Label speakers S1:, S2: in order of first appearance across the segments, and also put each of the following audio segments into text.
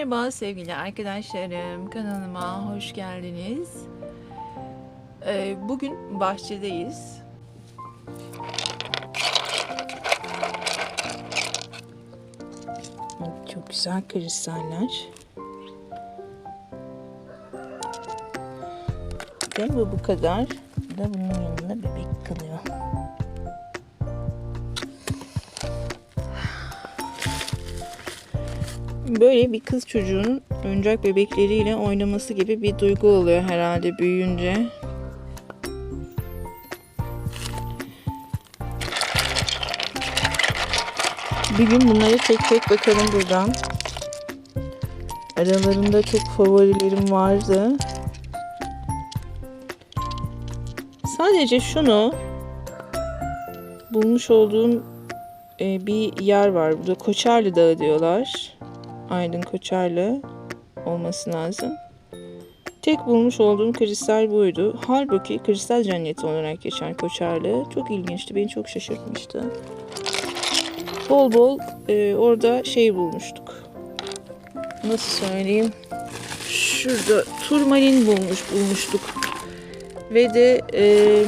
S1: Merhaba sevgili arkadaşlarım, kanalıma hoş geldiniz. Ee, bugün bahçedeyiz. Çok güzel kristaller. Ve bu bu kadar. Da bunun yanında bebek kalıyor. Böyle bir kız çocuğun oyuncak bebekleriyle oynaması gibi bir duygu oluyor herhalde büyüyünce. Bir gün bunları tek tek bakalım buradan. Aralarında çok favorilerim vardı. Sadece şunu bulmuş olduğum e, bir yer var. Burada Koçarlı Dağı diyorlar. Aydın Koçarlı olması lazım. Tek bulmuş olduğum kristal buydu. Halbuki kristal cenneti olarak geçen Koçarlı. Çok ilginçti. Beni çok şaşırtmıştı. Bol bol e, orada şey bulmuştuk. Nasıl söyleyeyim? Şurada turmalin bulmuş bulmuştuk. Ve de e,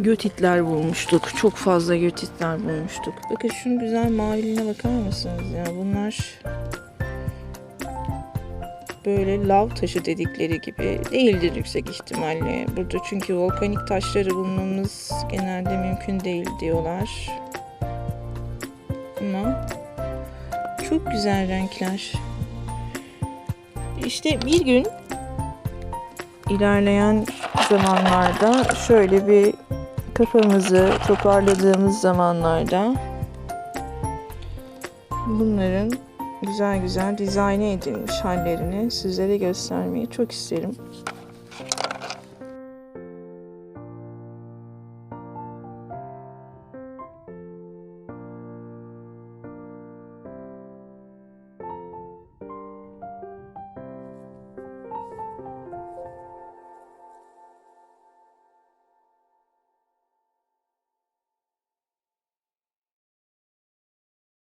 S1: götitler bulmuştuk. Çok fazla götitler bulmuştuk. Bakın şunun güzel maviliğine bakar mısınız ya? Bunlar böyle lav taşı dedikleri gibi değildir yüksek ihtimalle. Burada çünkü volkanik taşları bulmamız genelde mümkün değil diyorlar. Ama çok güzel renkler. İşte bir gün ilerleyen zamanlarda şöyle bir kafamızı toparladığımız zamanlarda bunların güzel güzel dizayn edilmiş hallerini sizlere göstermeyi çok isterim.